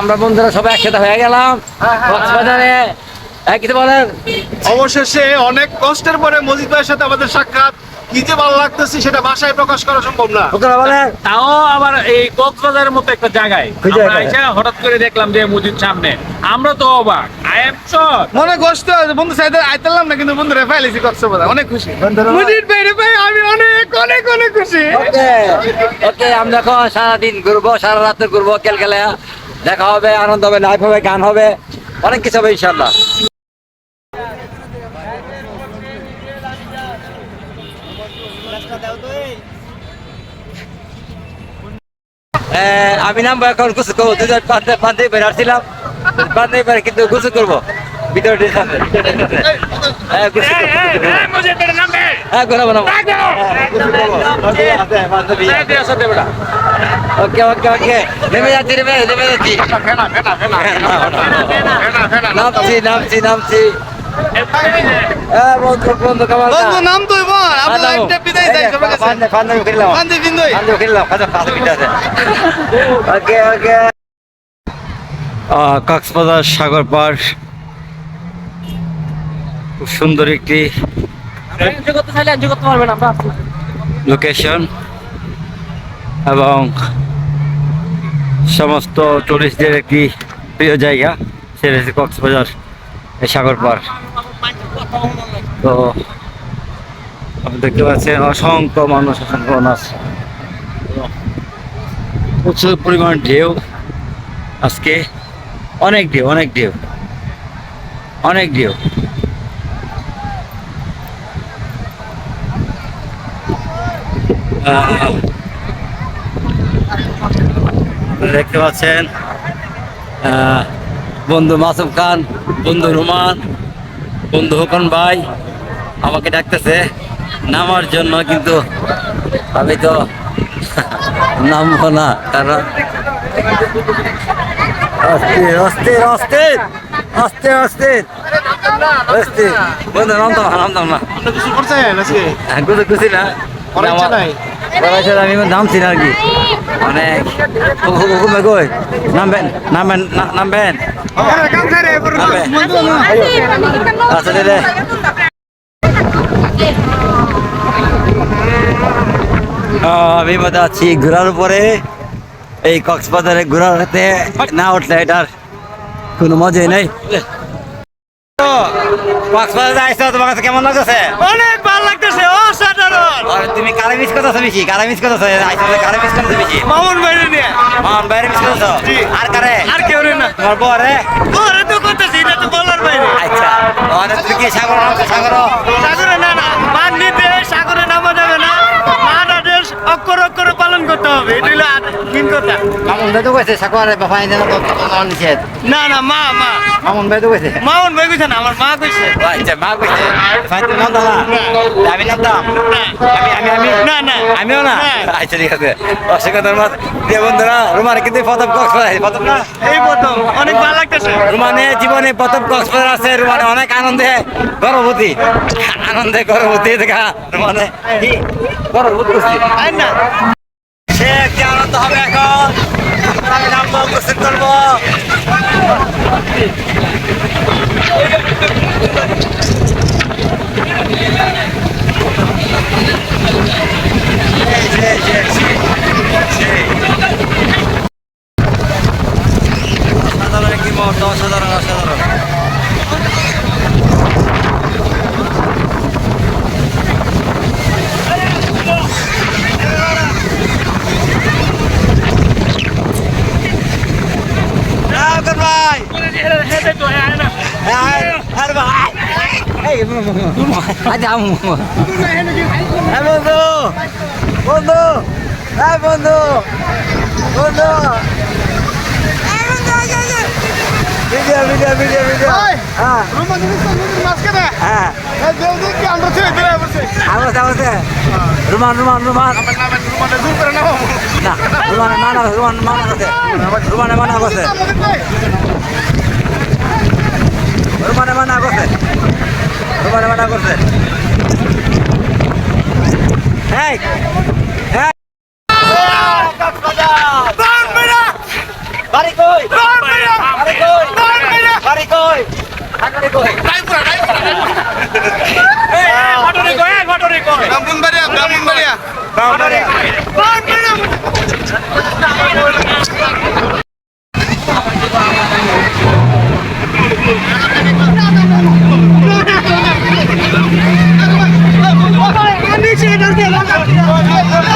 আমরা বন্ধুরা সবাই একসাথে হয়ে গেলাম। কক্সবাজারে হ্যাঁ, কিছু বলেন? অবশেষে অনেক কষ্টের পরে মজিদ ভাইয়ের সাথে আমাদের সাক্ষাৎ। কি যে ভালো লাগতেছে সেটা ভাষায় প্রকাশ করা সম্ভব না। তাও আবার এই কক্সবাজারের মতো একটা জায়গায়। আমরা। হঠাৎ করে দেখলাম যে মসজিদ সামনে। আমরা তো অবাক। আই এম মনে কষ্ট বন্ধু সাইডে আইতালাম না কিন্তু বন্ধু রেফাইল এসে কক্সবাজার। অনেক খুশি। মজিদ ভাই রে ভাই আমি অনেক অনেক অনেক খুশি। ওকে ওকে আমরা এখন সারাদিন ঘুরবো সারা রাত্রে ঘুরবো ক্যালকালা দেখা হবে, আনন্দ হবে লাইভ হবে, গান হবে, অনেক কিছু হবে ইনশাল্লাহ আমি নাম এখন, গুসু করব। দুজন পান্তে পান্তে বেড়াচ্ছিলাম পান্তে বেড়ে কিন্তু গুসু করব। ভিতরে ড্রেস আছে হ্যাঁ হ্যাঁ ঘোরাবো না। ওকে ওকে ওকে। নেমে যাচ্ছি নেমে নেমে যাচ্ছি। নামছি নামছি নামছি। হ্যাঁ কক্সবাজার সাগর পার খুব সুন্দর একটি লোকেশন এবং সমস্ত টুরিস্টদের একটি প্রিয় জায়গা, সেটা হচ্ছে কক্সবাজার, সাগর পার। তো দেখতে পাচ্ছেন অসংখ্য মানুষ অসংখ্য মানুষ। প্রচুর পরিমাণ ঢেউ। আজকে অনেক ঢেউ অনেক ঢেউ অনেক ঢেউ আহ, আপনারা দেখতে পাচ্ছেন বন্ধু মাসুম খান বন্ধু রুমান বন্ধু হোকন ভাই আমাকে ডাকতেছে নামার জন্য কিন্তু আমি তো নামবো না কারণ অস্থির অস্থির অস্থির অস্থির অস্থির অস্থির। বন্ধু নামতাম না নামতাম না। কিছু করছেন আজকে? হ্যাঁ না। নাই, আমি নামছি আর কি? অনেক কই? নামবেন নামবেন নামবেন আচ্ছা আমি বোধ আছি ঘোরার উপরে। এই কক্সবাজারে ঘোরাতে না উঠলে এটার কোনো মজাই নেই। কক্সবাজারে আইসো তোমার কাছে কেমন লাগতেছে? অনেক আর তুমি কারে মিস করতেছো বেশি? কারে মিস করতেছো? আইসলে কারে মিস করতেছো বেশি? মামুন বাইরে নিয়ে। মামন বাইরে মিস করতেছো? আর কারে? আর কেউ না। তোমার বরে রে? ওরে তো করতেছি এটা তো বলার বাইরে। আচ্ছা। ওরে তুমি কি সাগর সাগর? সাগর সাগরে না না মান নিতে সাগরে নামা যাবে না মান আদেশ অক্ষর অক্ষরে পালন করতে হবে এটা হলো মেন কথা। মামুন ভাই তো কইছে সাকুয়ারে বাবা আইনে তো তো তো নিষেধ। না না মা মা। মামুন ভাই তো কইছে। মামুন ভাই কইছে না আমার মা কইছে। আচ্ছা মা কইছে। ভাই দাদা। আমি না দাম। আমি আমি আমি না আমিও না। না। আচ্ছা ঠিক আছে। অসংখ্য ধন্যবাদ। প্রিয় বন্ধুরা রুমানে কিন্তু প্রথম কক্সবাজার প্রথম না? এই প্রথম। অনেক ভালো লাগতেছে। রুমানে জীবনে প্রথম কক্সবাজার আছে রুমানে অনেক আনন্দে গর্ভবতী। আনন্দে গর্ভবতী দেখা রুমানে গর্ভবতী না। সে একটি আনন্দ হবে এখন। আমি নামবো গোসল করব। যে, সেই। অসাধারণ অসাধারণ অসাধারণ রামকর ভাই আরে ভাই এই আচ্ছা হ্যাঁ বন্ধু। বন্ধু। হ্যাঁ বন্ধু। বন্ধু। Video video video video. হ্যাঁ। হ্যাঁ। আবার আবার রুমান রুমান রুমান। না রুমানে মানা রুমান মানা করছে রুমানে মানা করছে রুমানে মানা করছে মানা করছে। এই এই। বাড়ি কই? বাড়ি কই? বাড়ি কই? বাড়ি কই? ঘটরে কয় ঘটরে কয় ব্রাহ্মণবাড়িয়া ব্রাহ্মণবাড়িয়া ও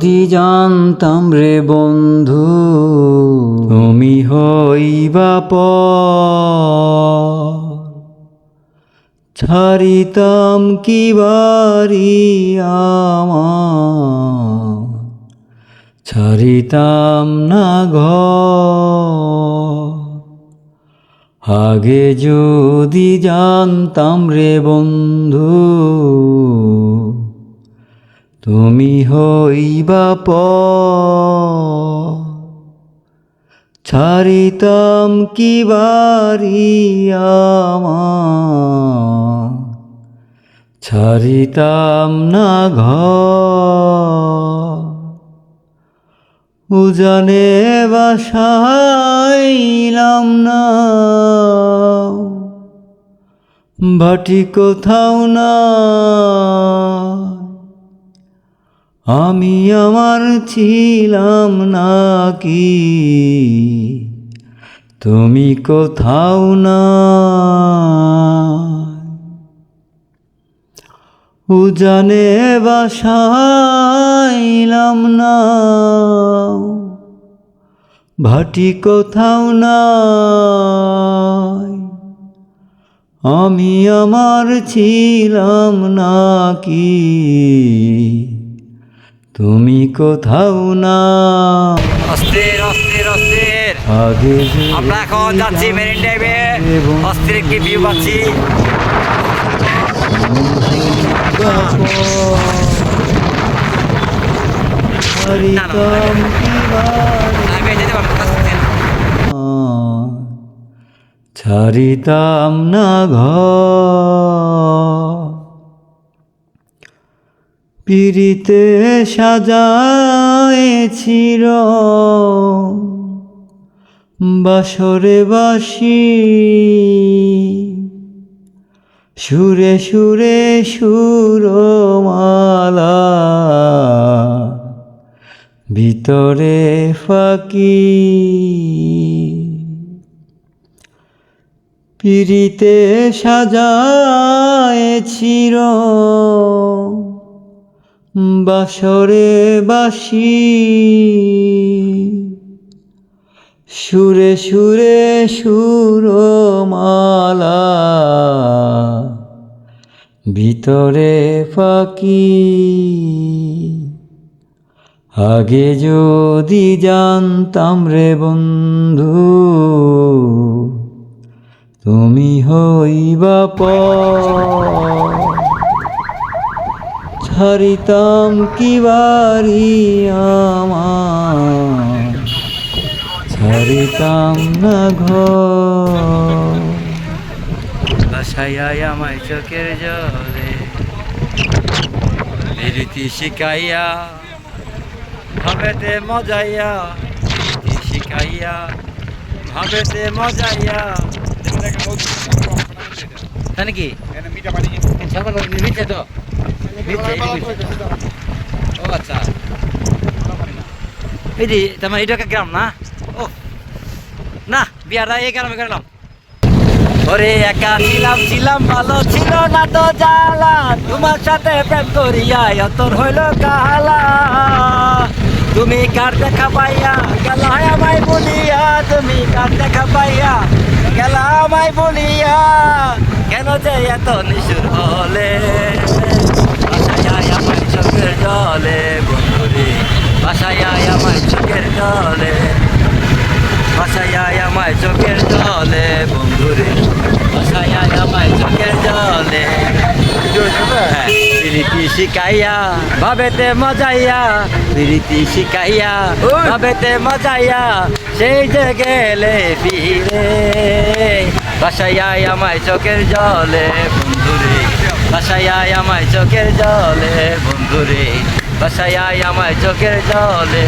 যদি জানতাম রে বন্ধু। তুমি হইবা পর। ছাড়িতাম কি বাড়ি আমার? ছাড়িতাম না ঘর। আগে যদি জানতাম রে বন্ধু। তুমি হইবা প ছাড়িতাম কি বাড়ি ছাড়িতাম না ঘর, উজানে বাসাইলাম না। বাটি কোথাও না। আমি আমার ছিলাম নাকি? তুমি কোথাও না? উজানে বাসাইলাম না। ভাটি কোথাও না আমি আমার ছিলাম নাকি? তুমি কোথাও না অস্থির অস্থির অস্থির আগে আমরা এখন যাচ্ছি মেরিন ড্রাইভে অস্থির একটি ভিউ পাচ্ছি কি। ছাড়িতাম না ঘর পিড়িতে সাজায়েছিল বাসরে বাসি সুরে সুরে সুরমালা ভিতরে ফাঁকি। পিড়িতে সাজায়েছিল বাসরে বাসি, সুরে সুরে সুরমালা, ভিতরে ফাঁকি। আগে যদি জানতাম রে বন্ধু, তুমি হইবা পর। ছাড়িতাম কি বাড়ি আমার? ছাড়িতাম না ঘর। বাসায় আমায় চোখের জলে প্রীতি শিখাইয়া ভাবেতে মজাইয়া প্রীতি শিখাইয়া ভাবেতে মজাইয়া। নাকি মিছে তো। তোমার না? ওরে একা ভালো ছিল না তো সাথে প্রেম করিয়া হইল কালা তুমি কার দেখা পাইয়া? গেলা আমায় বলিয়া। তুমি কার দেখা পাইয়া? গেলা আমায় বলিয়া। কেন যে এত নিশুর হলে? বাসায় আমার চোখের জলে বন্ধুরে বাসায় আমার চোখের জলে। বাসায় আমায় চোখের জলে বন্ধুরে বাসায় আমায় চোখের জলে। প্রীতি শিখাইয়া ভাবেতে মজাইয়া প্রীতি শিখাইয়া ভাবেতে মজাইয়া সেই যে গেলে ফিরে। বাসায় আমায় চোখের জলে বন্ধুরে। বাসায় আমায় চোখের জলে, বন্ধুরে, বাসায় আমায় চোখের জলে।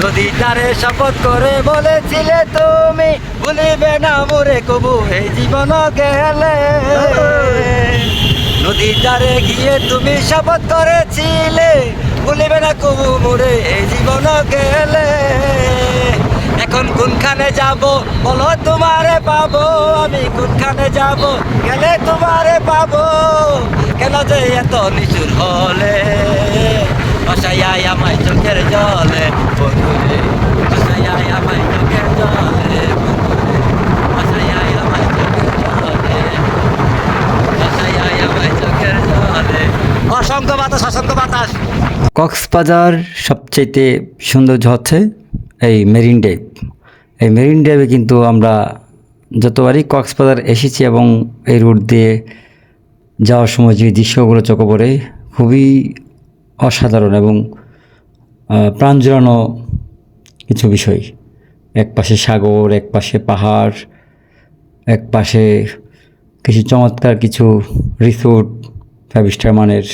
নদী তারে শপথ করে বলেছিলে তুমি, ভুলিবে না মোরে কবু এই জীবন গেলে। নদী তারে গিয়ে তুমি শপথ করেছিলে, ভুলিবে না কবু মোরে এই জীবন গেলে। কোনখানে যাব? বলো, তোমারে পাবো। আমি কোনখানে যাব? গেলে তোমারে পাবো। কেন যে এত নিচুর হলে? আমায় চোখের জলে বাতাস বাতাস। কক্সবাজার সবচেয়ে সৌন্দর্য হচ্ছে এই মেরিন ড্রাইভ এই মেরিন ড্রাইভে কিন্তু আমরা যতবারই কক্সবাজার এসেছি এবং এই রুট দিয়ে যাওয়ার সময় যে দৃশ্যগুলো চোখে পড়ে, খুবই অসাধারণ এবং প্রাণ জুড়ানো কিছু বিষয়। এক পাশে সাগর, এক পাশে পাহাড়, এক পাশে কিছু চমৎকার কিছু রিসোর্ট, ফাইভ স্টার মানের।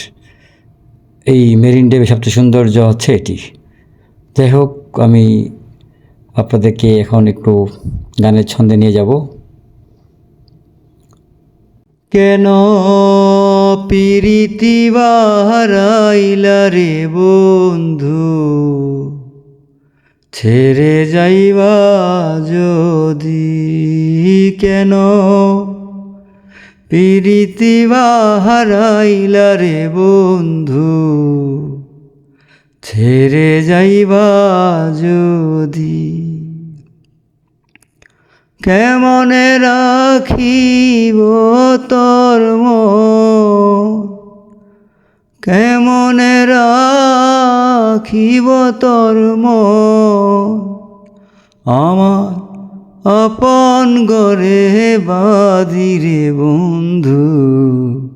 এই মেরিন ড্রাইভের সবচেয়ে সৌন্দর্য হচ্ছে এটি। যাই হোক, আমি আপনাদেরকে এখন একটু গানের ছন্দে নিয়ে যাব। কেন পিরিতি বাহারাইলা রে বন্ধু? ছেড়ে যাইবা যদি কেন? পিরিতি বাহারাইলা রে বন্ধু? ছেড়ে যাইবা যদি। কেমনে রাখিব তোর মন? কেমনে রাখিব তোর আমার আপন গরে বাদিরে বন্ধু।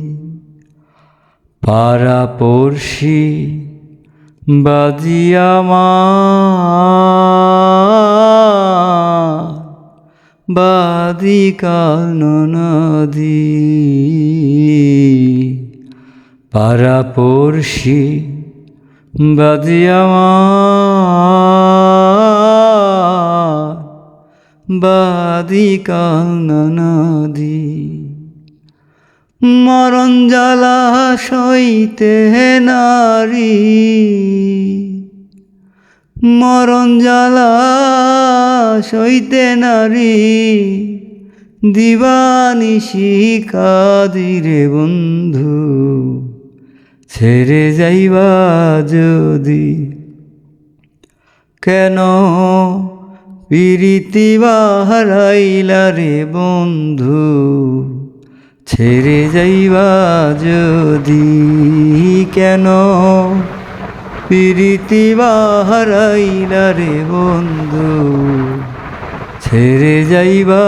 পাড়া পড়শি বাজিয়া মা। বাদি কাল নদী পাড়া পড়শি বাদি আমার বাদি কানদি মরণ জ্বালা সইতে নারী। মরণ জ্বালা সইতে নারী। দিবানিশি কাদিরে বন্ধু, ছেড়ে যাইবা যদি। কেন পিরিতি বাহারাইলা রে বন্ধু? ছেড়ে যাইবা যদি কেন? পিরিতি বাহারাইলা রে বন্ধু, ছেড়ে যাইবা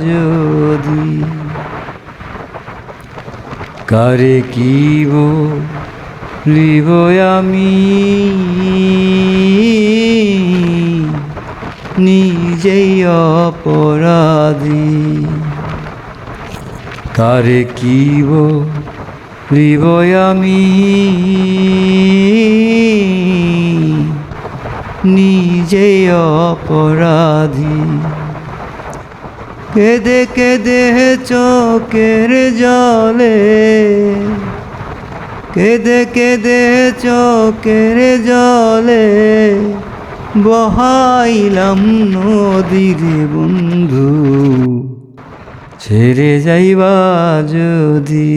যদি। কারে কিব লিব আমি? নিজেই অপরাধী। কারে কিব লিব আমি? নিজেই অপরাধী। কেদে কেদে চোখের জলে, কেদে কেদে চোখের জলে বহাইলাম নদীর বন্ধু। ছেড়ে যাইবা যদি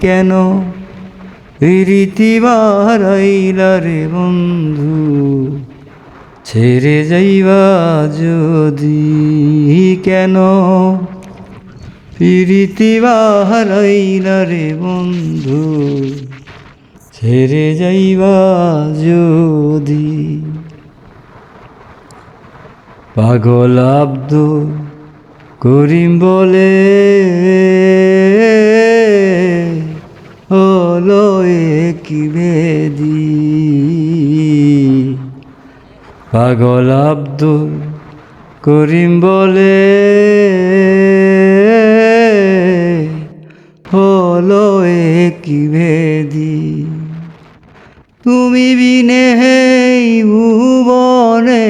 কেন? রীতি বারাইলা রে বন্ধু, ছেড়ে যাইবা যদি কেন? প্রীতি বাহারাইলা রে বন্ধু, ছেড়ে যাইবা যদি? পাগল আব্দুল করিম বলে, হলো কি বেদি। পাগল আব্দুল করিম বলে, হলো কি ভেদি তুমি বিনে এই ভুবনে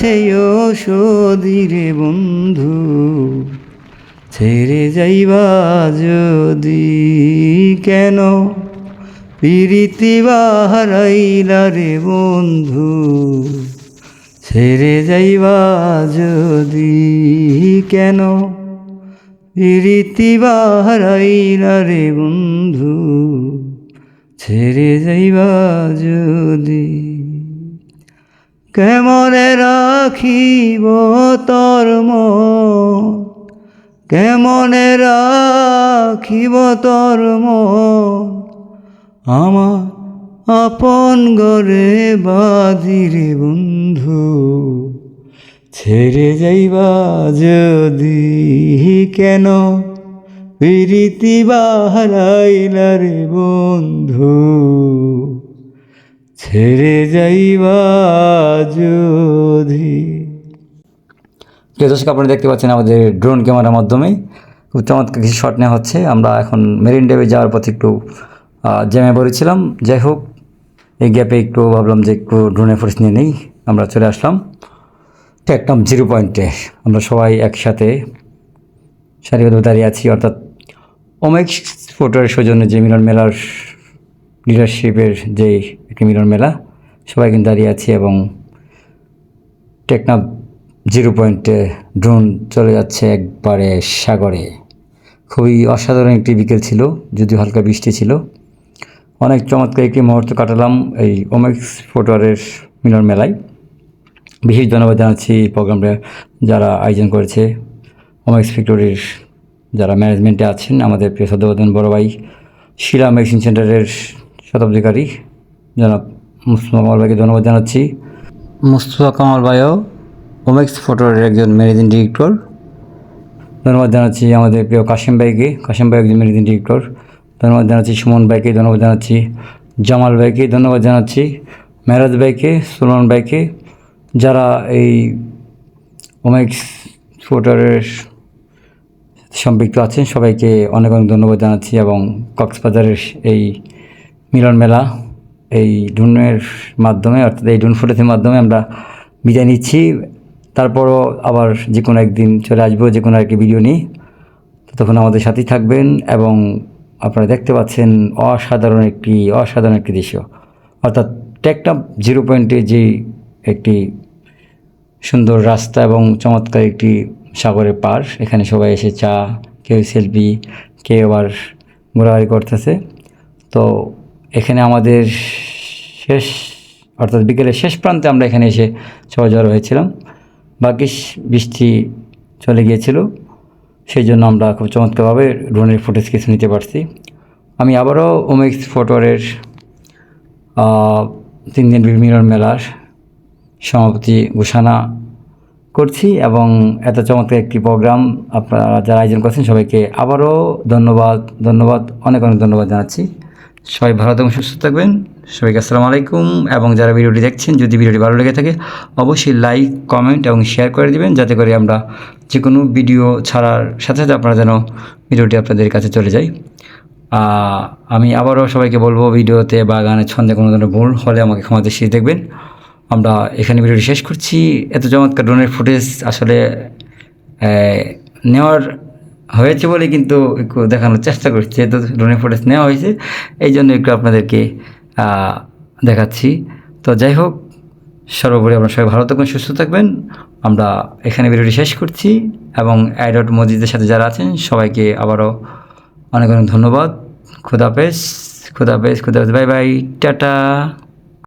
আছে ও সদিরে বন্ধু, ছেড়ে যাইবা যদি কেন? প্রীতি বাহারাইলা রে বন্ধু, ছেড়ে যাইবা যদি কেন? প্রীতি বাহারাইলা রে বন্ধু, ছেড়ে যাইবা যদি কেমনে রাখিব তোর মন কেমনে রাখিব তোর মন আমার আপন গরে বাদিরে বন্ধু, ছেড়ে যাইবা যদি কেন? প্রীতি বাহারাইলা রে বন্ধু ছেড়ে যাইবা যদি। দর্শক, আপনারা দেখতে পাচ্ছেন আমাদের ড্রোন ক্যামেরার মাধ্যমে। খুব চমৎকার কিছু শট নেওয়া হচ্ছে। আমরা এখন মেরিন ড্রাইভে যাওয়ার পথে একটু জ্যামে পড়েছিলাম। যাই হোক, এই গ্যাপে একটু ভাবলাম যে একটু ড্রোনের ফোর্স নিয়ে নেই। আমরা চলে আসলাম একদম জিরো পয়েন্টে আমরা সবাই একসাথে সারিবদ্ধ দাঁড়িয়ে আছি। অর্থাৎ অমেক ফটোর সৌজন্যে যে মিলন মেলার লিডারশিপের যে একটি মিলন মেলা, সবাই কিন্তু দাঁড়িয়ে আছি এবং টেকনাফ জিরো পয়েন্টে ড্রোন চলে যাচ্ছে একবারে সাগরে। খুবই অসাধারণ একটি বিকেল ছিল, যদিও হালকা বৃষ্টি ছিল। অনেক চমৎকার একটি মুহূর্ত কাটালাম এই ওমেক্স ফটোয়ারের মিলন মেলায়। বিশেষ ধন্যবাদ জানাচ্ছি এই প্রোগ্রামটা যারা আয়োজন করেছে। ওমেক্স ফ্যাক্টরির যারা ম্যানেজমেন্টে আছেন, আমাদের প্রিয় সদ্যবর্ধন বড় ভাই, শিলা মেডিসিন সেন্টারের শতাব্দীকারী। জনাব মুস্তফা কামাল ভাইকে ধন্যবাদ জানাচ্ছি। মুস্তফা কামাল ভাইও ওমেক্স ফটোর একজন ম্যানেজিং ডিরেক্টর। ধন্যবাদ জানাচ্ছি আমাদের প্রিয় কাশিম ভাইকে। কাশিম ভাই একজন ম্যানেজিং ডিরেক্টর। ধন্যবাদ জানাচ্ছি সুমন ভাইকে ধন্যবাদ জানাচ্ছি। জামাল ভাইকে ধন্যবাদ জানাচ্ছি। মেরাজ ভাইকে সুলমান ভাইকে যারা এই ওমেক্স ফটোরের সম্পৃক্ত আছেন সবাইকে অনেক অনেক ধন্যবাদ জানাচ্ছি এবং কক্সবাজারের এই মিলন মেলা, এই ডুনের মাধ্যমে, অর্থাৎ এই ড্রোন ফুটেজের মাধ্যমে আমরা বিদায় নিচ্ছি। তারপরও আবার যে কোনো একদিন চলে আসব যে কোনো একটি ভিডিও নিয়ে। তখন আমাদের সাথেই থাকবেন এবং আপনারা দেখতে পাচ্ছেন অসাধারণ একটি অসাধারণ একটি দৃশ্য। অর্থাৎ টেকনাপ জিরো পয়েন্টে যে একটি সুন্দর রাস্তা এবং চমৎকার একটি সাগরের পার, এখানে সবাই এসে চা, কেউ সেলফি, কেউ আবার ঘোরাঘুরি করতেছে। তো এখানে আমাদের শেষ, অর্থাৎ বিকেলের শেষ প্রান্তে আমরা এখানে এসে সবাই হয়েছিলাম। বাকি বৃষ্টি চলে গিয়েছিল, সেই জন্য আমরা খুব চমৎকারভাবে ড্রোনের ফুটেজ কিছু নিতে পারছি। আমি আবারও ওমেক্স ফটোরের তিন দিন মিলন মেলার সভাপতি ঘোষণা করছি এবং এত চমৎকার একটি প্রোগ্রাম আপনারা যারা আয়োজন করছেন সবাইকে আবারও ধন্যবাদ ধন্যবাদ, অনেক অনেক ধন্যবাদ জানাচ্ছি। সবাই ভালো থাকুন, সুস্থ থাকবেন। সবাইকে আসসালামু আলাইকুম। এবং যারা ভিডিওটি দেখছেন, যদি ভিডিওটি ভালো লেগে থাকে, অবশ্যই লাইক, কমেন্ট এবং শেয়ার করে দিবেন, যাতে করে আমরা যে কোনো ভিডিও ছাড়ার সাথে সাথে আপনারা যেন ভিডিওটি আপনাদের কাছে চলে যায়। আমি আবারও সবাইকে বলব, ভিডিওতে বা গানের ছন্দে কোনো ধরনের ভুল হলে আমাকে ক্ষমা দৃষ্টিতে দেখবেন। আমরা এখানে ভিডিওটি শেষ করছি। এত চমৎকার ড্রোনের ফুটেজ আসলে নেওয়ার হয়েছে বলে কিন্তু একটু দেখানোর চেষ্টা করছি। যেহেতু ড্রোনের ফুটেজ নেওয়া হয়েছে এই জন্য একটু আপনাদেরকে দেখাচ্ছি। তো যাই হোক, সর্বোপরি আপনারা সবাই ভালো থাকবেন, সুস্থ থাকবেন। আমরা এখানে ভিডিওটি শেষ করছি এবং অ্যাডট মসজিদের সাথে যারা আছেন, সবাইকে আবারও অনেক অনেক ধন্যবাদ। খুদাপেস খুদাপেস খুদাপেস বাই বাই, টাটা।